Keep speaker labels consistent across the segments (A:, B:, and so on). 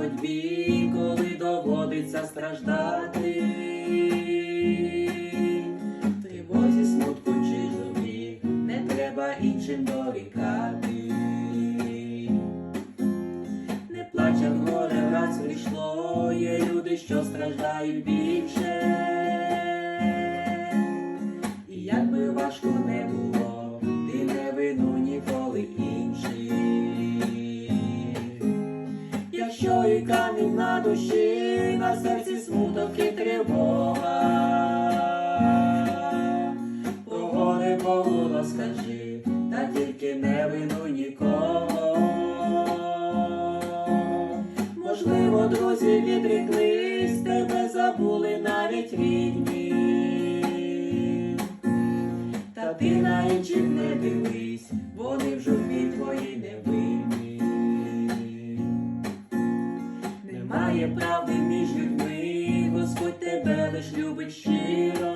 A: боротьбі, коли доводиться страждати, ти бозі смутку чи журбі, не треба іншим дорікати. Не плаче горе враз прийшло, є люди, що страждають більше. Камінь на душі, на серці смуток і тривога, про горе Богу розкажи, та тільки не вину нікого. Можливо, друзі відріклись, тебе забули навіть рідні. Та ти на інших не дивись, вони в журбі твої не Немає правди між людьми, Господь тебе лиш любить щиро.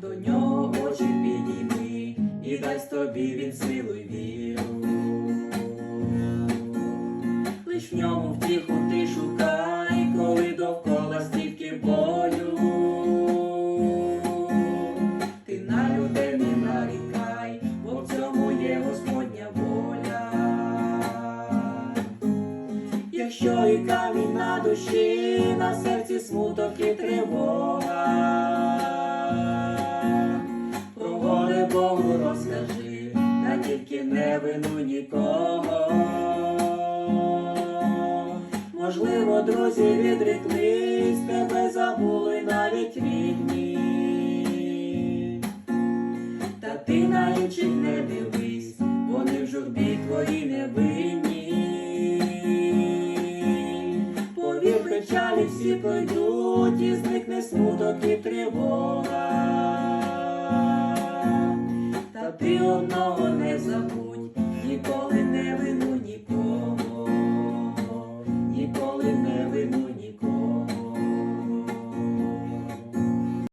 A: До нього очі підійми і дасть тобі він силу Якщо камінь на душі, на серці смуток і тривога, про горе Богу розкажи, та тільки не вину нікого. Можливо, друзі відреклись, тебе забули навіть рідні. Та ти на не дивись, вони в журбі твої не винні. Печалі пройдуть, і зникне смуток і тривога. Та ти одного не забудь.